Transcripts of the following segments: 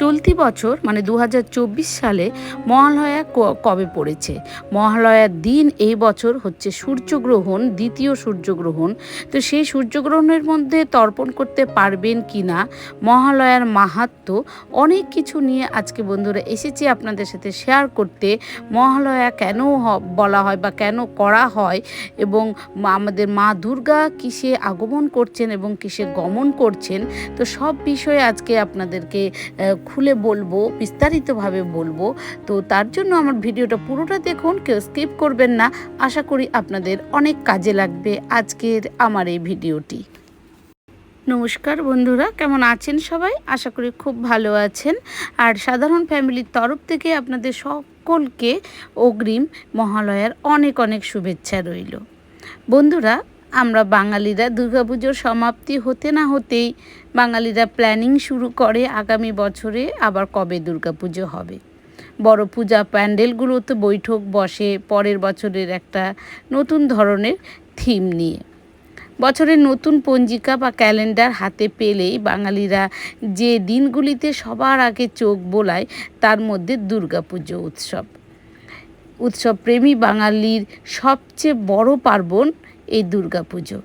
চলতি বছর মানে দু হাজার চব্বিশ সালে মহালয়া কবে পড়েছে? মহালয়ার দিন এই বছর হচ্ছে সূর্যগ্রহণ, দ্বিতীয় সূর্যগ্রহণ। তো সেই সূর্যগ্রহণের মধ্যে তর্পণ করতে পারবেন কি না? মহালয়ার মাহাত্ম্য অনেক কিছু নিয়ে আজকে বন্ধুরা এসেছি আপনাদের সাথে শেয়ার করতে। মহালয়া কেন বলা হয় বা কেন করা হয় এবং আমাদের মা দুর্গা কিসে আগমন করছেন এবং কিসে গমন করছেন? তো সব বিষয়ে আজকে আপনাদেরকে খুলে বলব, বিস্তারিতভাবে বলব। তো তার জন্য আমার ভিডিওটা পুরোটা দেখুন, কেউ স্কিপ করবেন না। আশা করি আপনাদের অনেক কাজে লাগবে আজকের আমার এই ভিডিওটি। নমস্কার বন্ধুরা, কেমন আছেন সবাই? আশা করি খুব ভালো আছেন। আর সাধারণ ফ্যামিলির তরফ থেকে আপনাদের সকলকে অগ্রিম মহালয়ার অনেক অনেক শুভেচ্ছা রইল। বন্ধুরা আমরা বাঙালিরা দুর্গাপুজোর সমাপ্তি হতে না হতেই বাঙালিরা প্ল্যানিং শুরু করে আগামী বছরে আবার কবে দুর্গাপুজো হবে। বড় পূজা প্যান্ডেলগুলোতে বৈঠক বসে পরের বছরের একটা নতুন ধরনের থিম নিয়ে। বছরের নতুন পঞ্জিকা বা ক্যালেন্ডার হাতে পেলেই বাঙালিরা যে দিনগুলিতে সবার আগে চোখ বোলায় তার মধ্যে দুর্গাপুজো উৎসব। উৎসব প্রেমী বাঙালির সবচেয়ে বড় পার্বণ এই দুর্গাপুজো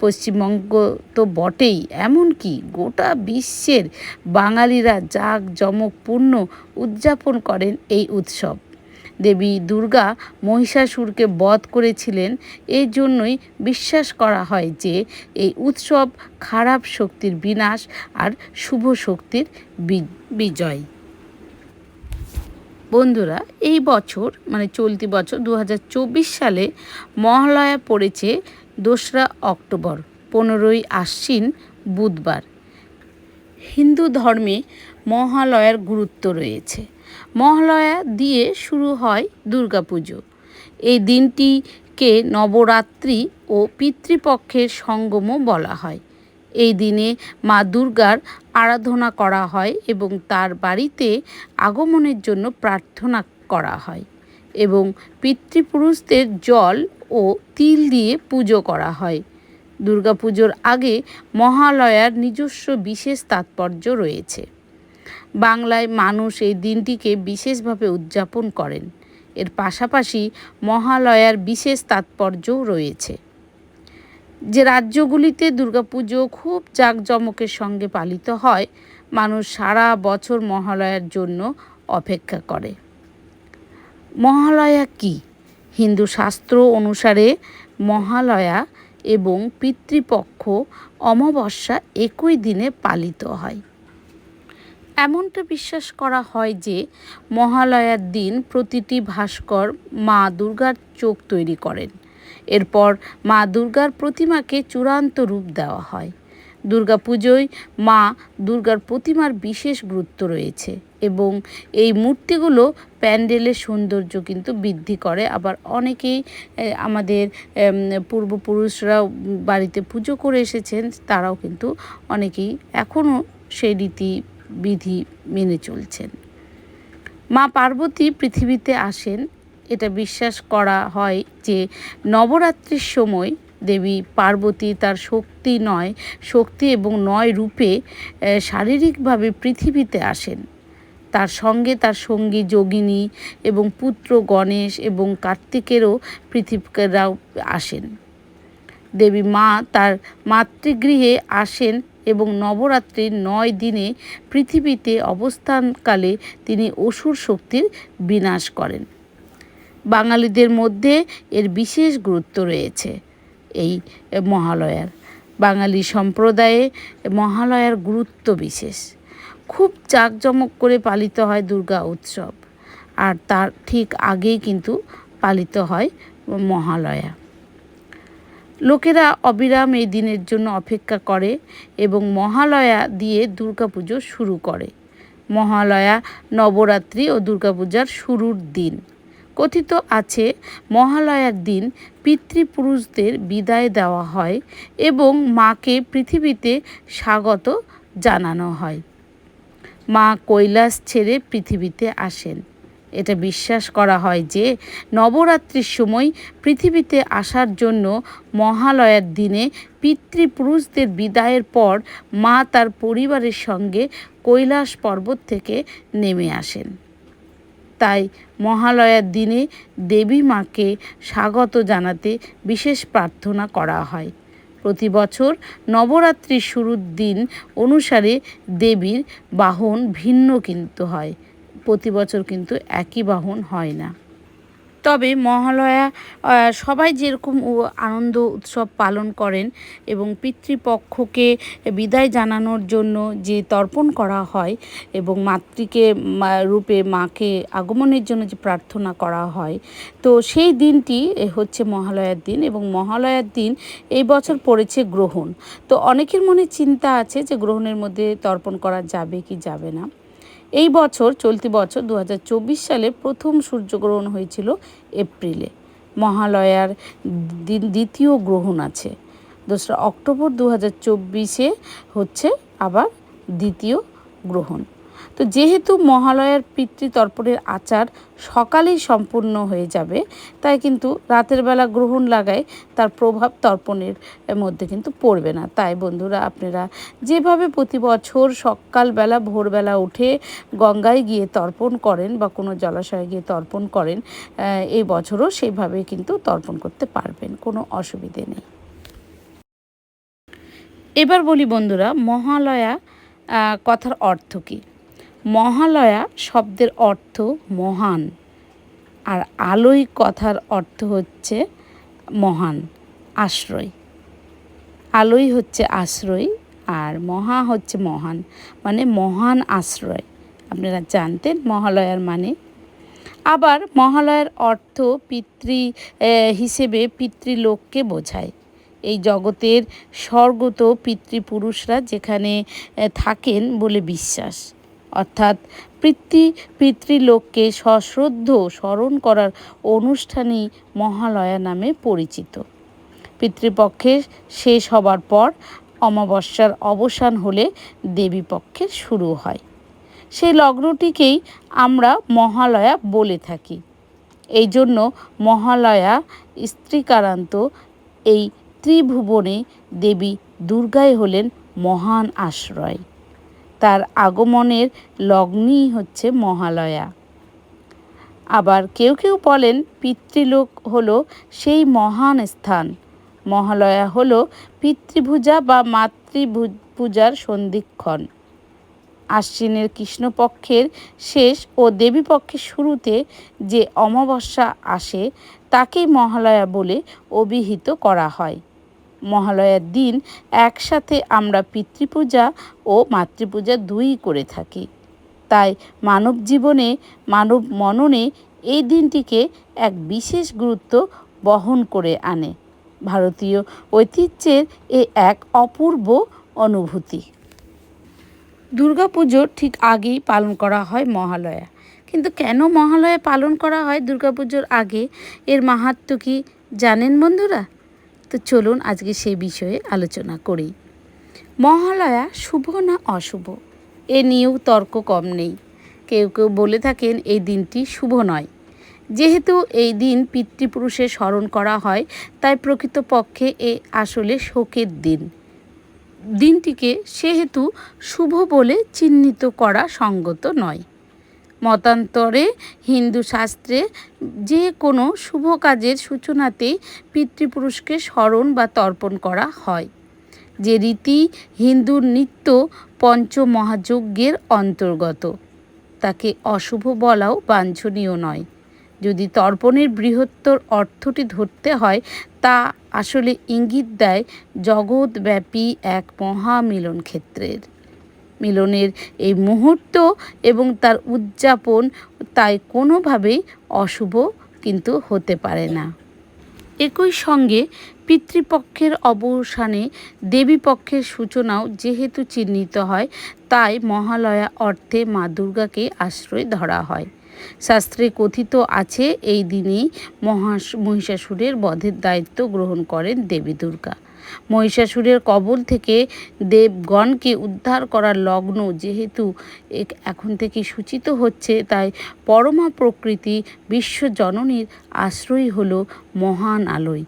পশ্চিমবঙ্গ তো বটেই, এমনকি গোটা বিশ্বের বাঙালিরা জাঁক জমকপূর্ণ উদযাপন করেন এই উৎসব। দেবী দুর্গা মহিষাসুরকে বধ করেছিলেন এই জন্যই বিশ্বাস করা হয় যে এই উৎসব খারাপ শক্তির বিনাশ আর শুভ শক্তির বিজয়। বন্ধুরা, এই বছর মানে চলতি বছর দু হাজার চব্বিশ সালে মহালয়া পড়েছে দোসরা অক্টোবর, পনেরোই আশ্বিন বুধবার। হিন্দু ধর্মে মহালয়ার গুরুত্ব রয়েছে। মহালয়া দিয়ে শুরু হয় দুর্গাপুজো। এই দিনটিকে নবরাত্রি ও পিতৃপক্ষের সঙ্গমও বলা হয়। এই দিনে মা দুর্গার আরাধনা করা হয় এবং তার বাড়িতে আগমনের জন্য প্রার্থনা করা হয় এবং পিতৃপুরুষদের জল ও তিল দিয়ে পুজো করা হয়। দুর্গাপুজোর আগে মহালয়ার নিজস্ব বিশেষ তাৎপর্য রয়েছে। বাংলায় মানুষ এই দিনটিকে বিশেষভাবে উদযাপন করেন। এর পাশাপাশি মহালয়ার বিশেষ তাৎপর্যও রয়েছে। যে রাজ্যগুলিতে দুর্গাপুজো খুব জাঁকজমকের সঙ্গে পালিত হয়, মানুষ সারা বছর মহালয়ার জন্য অপেক্ষা করে। মহালয়া কি? হিন্দু শাস্ত্র অনুসারে মহালয়া এবং পিতৃপক্ষ অমাবস্যা একই দিনে পালিত হয়। এমনটা বিশ্বাস করা হয় যে মহালয়ার দিন প্রতিটি ভাস্কর মা দুর্গার চোখ তৈরি করেন। এরপর মা দুর্গার প্রতিমাকে চূড়ান্ত রূপ দেওয়া হয়। দুর্গা পুজোয় মা দুর্গার প্রতিমার বিশেষ গুরুত্ব রয়েছে এবং এই মূর্তিগুলো প্যান্ডেলের সৌন্দর্য কিন্তু বৃদ্ধি করে। আবার অনেকেই আমাদের এম, পূর্বপুরুষরাও বাড়িতে পুজো করে এসেছেন তারাও কিন্তু অনেকেই এখনও সেই রীতি বিধি মেনে চলছেন। মা পার্বতী পৃথিবীতে আসেন এটা বিশ্বাস করা হয় যে নবরাত্রির সময় দেবী পার্বতী তার শক্তি নয়, শক্তি এবং নয় রূপে শারীরিকভাবে পৃথিবীতে আসেন। তার সঙ্গে তার সঙ্গী যোগিনী এবং পুত্র গণেশ এবং কার্তিকেরও পৃথিবীরাও আসেন। দেবী মা তার মাতৃগৃহে আসেন এবং নবরাত্রির নয় দিনে পৃথিবীতে অবস্থানকালে তিনি অসুর শক্তির বিনাশ করেন। বাঙালিদের মধ্যে এর বিশেষ গুরুত্ব রয়েছে এই মহালয়ার। বাঙালি সম্প্রদায়ে মহালয়ার গুরুত্ব বিশেষ। খুব জাঁকজমক করে পালিত হয় দুর্গা উৎসব। আর তার ঠিক আগেই কিন্তু পালিত হয় মহালয়া। লোকেরা অবিরাম এই দিনের জন্য অপেক্ষা করে এবং মহালয়া দিয়ে দুর্গাপুজো শুরু করে। মহালয়া, নবরাত্রি ও দুর্গাপূজার শুরুর দিন। কথিত আছে, মহালয়ার দিন পিতৃপুরুষদের বিদায় দেওয়া হয় এবং মাকে পৃথিবীতে স্বাগত জানানো হয়। মা কৈলাস ছেড়ে পৃথিবীতে আসেন। এটা বিশ্বাস করা হয় যে নবরাত্রির সময় পৃথিবীতে আসার জন্য মহালয়ার দিনে পিতৃপুরুষদের বিদায়ের পর মা তার পরিবারের সঙ্গে কৈলাস পর্বত থেকে নেমে আসেন। তাই মহালয়ার দিনে দেবী মাকে স্বাগত জানাতে বিশেষ প্রার্থনা করা হয়। প্রতি বছর নবরাত্রির শুরুর দিন অনুসারে দেবীর বাহন ভিন্ন কিন্তু হয়। প্রতি বছর কিন্তু একই বাহন হয় না। তবে মহালয়া সবাই যেরকম আনন্দ উৎসব পালন করেন এবং পিতৃপক্ষকে বিদায় জানানোর জন্য যে তর্পণ করা হয় এবং মাতৃকে রূপে মাকে আগমনের জন্য যে প্রার্থনা করা হয়, তো সেই দিনটি হচ্ছে মহালয়ার দিন এবং মহালয়ার দিন এই বছর পড়েছে গ্রহণ। তো অনেকের মনে চিন্তা আছে যে গ্রহণের মধ্যে তর্পণ করা যাবে কি যাবে না। এই বছর চলতি বছর দু হাজার চব্বিশ সালে প্রথম সূর্যগ্রহণ হয়েছিল এপ্রিলে। মহালয়ার দ্বিতীয় গ্রহণ আছে। দোসরা অক্টোবর দু হাজার চব্বিশে হচ্ছে আবার দ্বিতীয় গ্রহণ। তো যেহেতু মহালয়ার পিতৃতর্পণের আচার সকালেই সম্পূর্ণ হয়ে যাবে, তাই কিন্তু রাতের বেলা গ্রহণ লাগায় তার প্রভাব তর্পণের মধ্যে কিন্তু পড়বে না। তাই বন্ধুরা, আপনারা যেভাবে প্রতি বছর সকালবেলা, ভোরবেলা উঠে গঙ্গায় গিয়ে তর্পণ করেন বা কোনো জলাশয়ে গিয়ে তর্পণ করেন এই বছরও সেইভাবে কিন্তু তর্পণ করতে পারবেন, কোনো অসুবিধে নেই। এবার বলি বন্ধুরা, মহালয়া কথার অর্থ কী? মহালয়া শব্দের অর্থ মহান, আর আলোই কথার অর্থ হচ্ছে মহান, আশ্রয়। আলোই হচ্ছে আশ্রয় আর মহা হচ্ছে মহান মানে মহান আশ্রয়। আপনারা জানতেন মহালয়ার মানে। আবার মহালয়ার অর্থ পিতৃ হিসেবে পিতৃলোককে বোঝায়। এই জগতের স্বর্গত পিতৃপুরুষরা যেখানে থাকেন বলে বিশ্বাস। অর্থাৎ পিতৃ পিতৃলোককে সশ্রদ্ধ স্মরণ করার অনুষ্ঠানই মহালয়া নামে পরিচিত। পিতৃপক্ষের শেষ হবার পর অমাবস্যার অবসান হলে দেবীপক্ষের শুরু হয়। সেই লগ্নটিকেই আমরা মহালয়া বলে থাকি। এই জন্য মহালয়া স্ত্রীকারান্ত এই ত্রিভুবনে দেবী দুর্গাই হলেন মহান আশ্রয়। তার আগমনের লগ্নই হচ্ছে মহালয়া। আবার কেউ কেউ বলেন পিতৃলোক হলো সেই মহান স্থান। মহালয়া হলো পিতৃভূজা বা মাতৃভু- পূজার সন্ধিক্ষণ। আশ্বিনের কৃষ্ণপক্ষের শেষ ও দেবীপক্ষের শুরুতে যে অমাবস্যা আসে, তাকেই মহালয়া বলে অভিহিত করা হয়। মহালয়ার দিন একসাথে আমরা পিতৃপূজা ও মাতৃপূজা দুই করে থাকি। তাই মানব জীবনে, মানব মননে এই দিনটিকে এক বিশেষ গুরুত্ব বহন করে আনে। ভারতীয় ঐতিহ্যের এ এক অপূর্ব অনুভূতি। দুর্গাপুজোর ঠিক আগেই পালন করা হয় মহালয়া। কিন্তু কেন মহালয়া পালন করা হয় দুর্গাপুজোর আগে? এর মাহাত্ম্য কি জানেন বন্ধুরা? তো চলুন আজকে সেই বিষয়ে আলোচনা করি। মহালয়া শুভ না অশুভ? এ নিয়েও তর্ক কম নেই। কেউ কেউ বলে থাকেন এই দিনটি শুভ নয়। যেহেতু এই দিন পিতৃপুরুষের স্মরণ করা হয়, তাই প্রকৃতপক্ষে এ আসলে শোকের দিন। দিনটিকে সেহেতু শুভ বলে চিহ্নিত করা সঙ্গত নয়। মতান্তরে, হিন্দু শাস্ত্রে যে কোনো শুভ কাজের সূচনাতেই পিতৃপুরুষকে স্মরণ বা তর্পণ করা হয়, যে রীতি হিন্দুর নিত্য পঞ্চমহাযজ্ঞের অন্তর্গত। তাকে অশুভ বলাও বাঞ্ছনীয় নয়। যদি তর্পণের বৃহত্তর অর্থটি ধরতে হয়, তা আসলে ইঙ্গিত দেয় জগৎব্যাপী এক মহামিলন ক্ষেত্রের মিলনের এই মুহূর্ত এবং তার উদযাপন তাই কোনোভাবেই অশুভ কিন্তু হতে পারে না। একই সঙ্গে পিতৃপক্ষের অবসানে দেবীপক্ষের সূচনাও যেহেতু চিহ্নিত হয়, তাই মহালয়া অর্থে মা দুর্গাকে আশ্রয় ধরা হয়। শাস্ত্রে কথিত আছে, এই দিনেই মহা মহিষাসুরের বধের দায়িত্ব গ্রহণ করেন দেবী দুর্গা। মহিষাসুরের কবল থেকে দেবগণকে উদ্ধার করার লগ্ন যেহেতু এখন থেকে সূচিত হচ্ছে, তাই পরমা প্রকৃতি বিশ্বজননীর আশ্রয় হলো মহান আলোয়।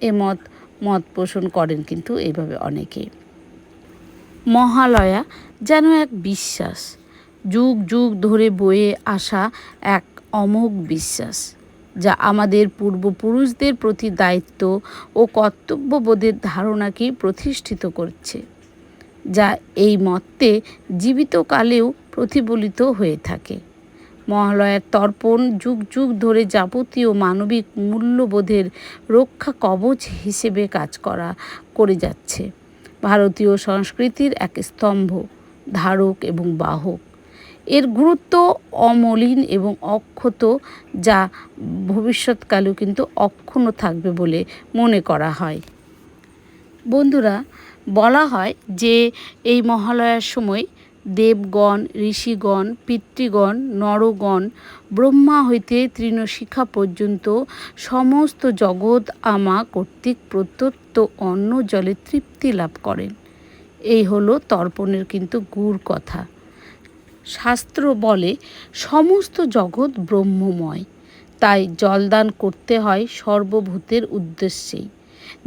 এ মত মত পোষণ করেন কিন্তু এইভাবে অনেকে। মহালয়া যেন এক বিশ্বাস, যুগ যুগ ধরে বয়ে আসা এক অমোঘ বিশ্বাস। যা আমাদের পূর্বপুরুষদের প্রতি দায়িত্ব ও কর্তব্যবোধের ধারণাকেই প্রতিষ্ঠিত করছে, যা এই মত্তে জীবিতকালেও প্রতিফলিত হয়ে থাকে। মহালয়ার তর্পণ যুগ যুগ ধরে যাবতীয় মানবিক মূল্যবোধের রক্ষা কবচ হিসেবে কাজ করা করে যাচ্ছে। ভারতীয় সংস্কৃতির এক স্তম্ভ, ধারক এবং বাহক। এর গুরুত্ব অমলিন এবং অক্ষত, যা ভবিষ্যৎকালেও কিন্তু অক্ষুণ্ণ থাকবে বলে মনে করা হয়। বন্ধুরা, বলা হয় যে এই মহালয়ার সময় দেবগণ, ঋষিগণ, পিতৃগণ, নরগণ ব্রহ্মা হইতে তৃণশিখা পর্যন্ত সমস্ত জগৎ আমা কর্তৃক প্রত্যত্ত অন্ন জলে তৃপ্তি লাভ করেন। এই হলো তর্পণের কিন্তু গুড় কথা। শাস্ত্র বলে, সমস্ত জগৎ ব্রহ্মময়। তাই জলদান করতে হয় সর্বভূতের উদ্দেশ্যেই।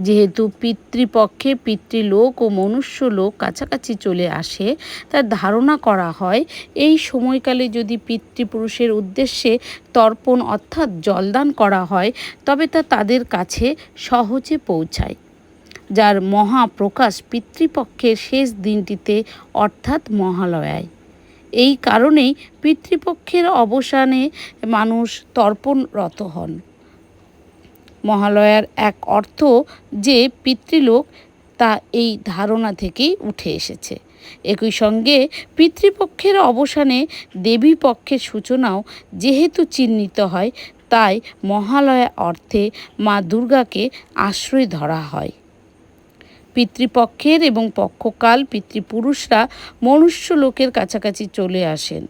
যেহেতু পিতৃপক্ষে পিতৃলোক ও মনুষ্য লোক কাছাকাছি চলে আসে তার ধারণা করা হয়, এই সময়কালে যদি পিতৃপুরুষের উদ্দেশ্যে তর্পণ অর্থাৎ জলদান করা হয়, তবে তা তাদের কাছে সহজে পৌঁছায়। যার মহাপ্রকাশ পিতৃপক্ষের শেষ দিনটিতে অর্থাৎ মহালয়ায়। এই কারণেই পিতৃপক্ষের অবসানে মানুষ তর্পণরত হন। মহালয়ার এক অর্থ যে পিতৃলোক তা এই ধারণা থেকেই উঠে এসেছে। একই সঙ্গে পিতৃপক্ষের অবসানে দেবী পক্ষের সূচনাও যেহেতু চিহ্নিত হয়, তাই মহালয়া অর্থে মা দুর্গাকে আশ্রয় ধরা হয়। পিতৃপক্ষের এবং পক্ষকাল পিতৃপুরুষরা মনুষ্য লোকের কাছাকাছি চলে আসেন।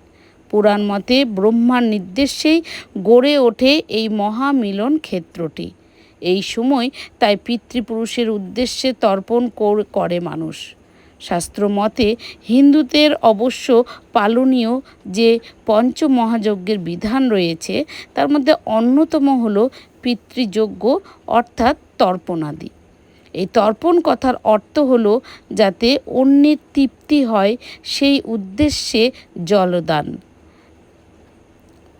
পুরাণ মতে ব্রহ্মার নির্দেশেই গড়ে ওঠে এই মহামিলন ক্ষেত্রটি। এই সময় তাই পিতৃপুরুষের উদ্দেশ্যে তর্পণ করে মানুষ। শাস্ত্র মতে হিন্দুদের অবশ্য পালনীয় যে পঞ্চমহাযজ্ঞের বিধান রয়েছে, তার মধ্যে অন্যতম হল পিতৃযজ্ঞ অর্থাৎ তর্পণাদি। এই তর্পণ কথার অর্থ হলো যাতে অন্যের তৃপ্তি হয় সেই উদ্দেশ্যে জলদান।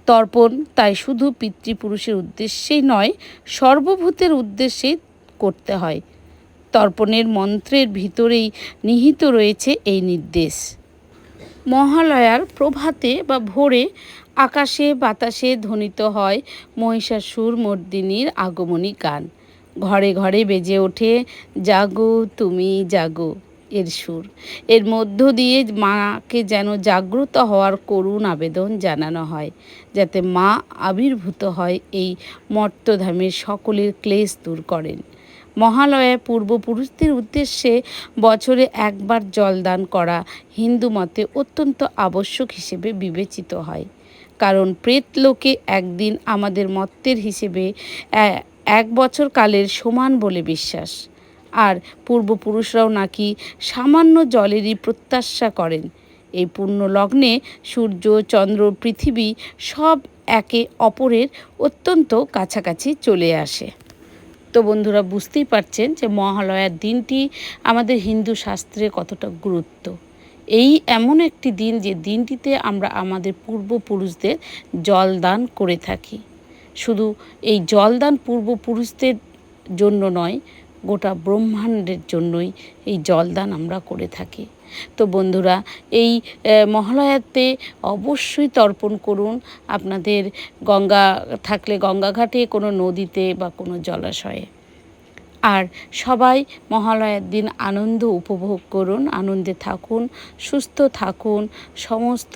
তর্পণ তাই শুধু পিতৃপুরুষের উদ্দেশ্যেই নয়, সর্বভূতের উদ্দেশ্যে করতে হয়। তর্পণের মন্ত্রের ভিতরেই নিহিত রয়েছে এই নির্দেশ। মহালয়ার প্রভাতে বা ভোরে আকাশে বাতাসে ধ্বনিত হয় মহিষাসুর মর্দিনীর আগমনী গান। ঘরে ঘরে বেজে ওঠে, জাগো তুমি জাগো এর সুর। এর মধ্য দিয়ে মাকে যেন জাগ্রত হওয়ার করুণ আবেদন জানানো হয়, যাতে মা আবির্ভূত হয় এই মর্তধামের সকলের ক্লেশ দূর করেন। মহালয়ায় পূর্বপুরুষদের উদ্দেশ্যে বছরে একবার জলদান করা হিন্দু মতে অত্যন্ত আবশ্যক হিসেবে বিবেচিত হয়। কারণ প্রেত লোকে একদিন আমাদের মত্তের হিসেবে এক বছর কালের সমান বলে বিশ্বাস। আর পূর্বপুরুষরাও নাকি সামান্য জলেরই প্রত্যাশা করেন। এই পূর্ণ লগ্নে সূর্য, চন্দ্র, পৃথিবী সব একে অপরের অত্যন্ত কাছাকাছি চলে আসে। তো বন্ধুরা, বুঝতেই পারছেন যে মহালয়ার দিনটি আমাদের হিন্দু শাস্ত্রে কতটা গুরুত্ব। এই এমন একটি দিন যে দিনটিতে আমরা আমাদের পূর্বপুরুষদের জলদান করে থাকি। শুধু এই জলদান পূর্বপুরুষদের জন্য নয়, গোটা ব্রহ্মাণ্ডের জন্যই এই জলদান আমরা করে থাকি। তো বন্ধুরা, এই মহালয়াতে অবশ্যই তর্পণ করুন। আপনাদের গঙ্গা, থাকলে গঙ্গাঘাটে, কোনো নদীতে বা কোনো জলাশয়ে। আর সবাই মহালয়ার দিন আনন্দ উপভোগ করুন, আনন্দে থাকুন, সুস্থ থাকুন, সমস্ত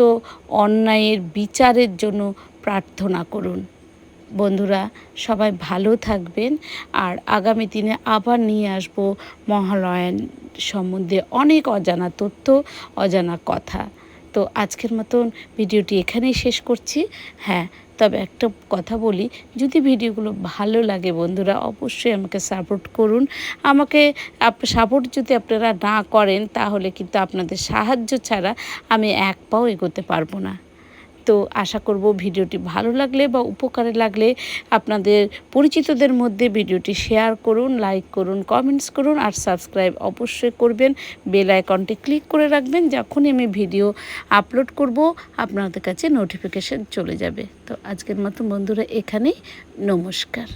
অন্যায়ের বিচারের জন্য প্রার্থনা করুন। বন্ধুরা, সবাই ভালো থাকবেন। আর আগামী দিনে আবার নিয়ে আসব মহালয়ান সম্বন্ধে অনেক অজানা তথ্য, অজানা কথা। তো আজকের মতন ভিডিওটি এখানেই শেষ করছি। হ্যাঁ তবে একটা কথা বলি, যদি ভিডিওগুলো ভালো লাগে বন্ধুরা, অবশ্যই আমাকে সাপোর্ট করুন। আমাকে সাপোর্ট যদি আপনারা না করেন, তাহলে কিন্তু আপনাদের সাহায্য ছাড়া আমি এক পাও এগোতে পারব না। তো আশা করব ভিডিওটি ভালো লাগলে বা উপকারে লাগলে আপনাদের পরিচিতদের মধ্যে ভিডিওটি শেয়ার করুন লাইক করুন কমেন্টস করুন আর সাবস্ক্রাইব অবশ্যই করবেন। বেল আইকনটি ক্লিক করে রাখবেন, যখনই আমি ভিডিও আপলোড করব, আপনাদের কাছে নোটিফিকেশান চলে যাবে। তো আজকের মতো বন্ধুরা এখানেই, নমস্কার।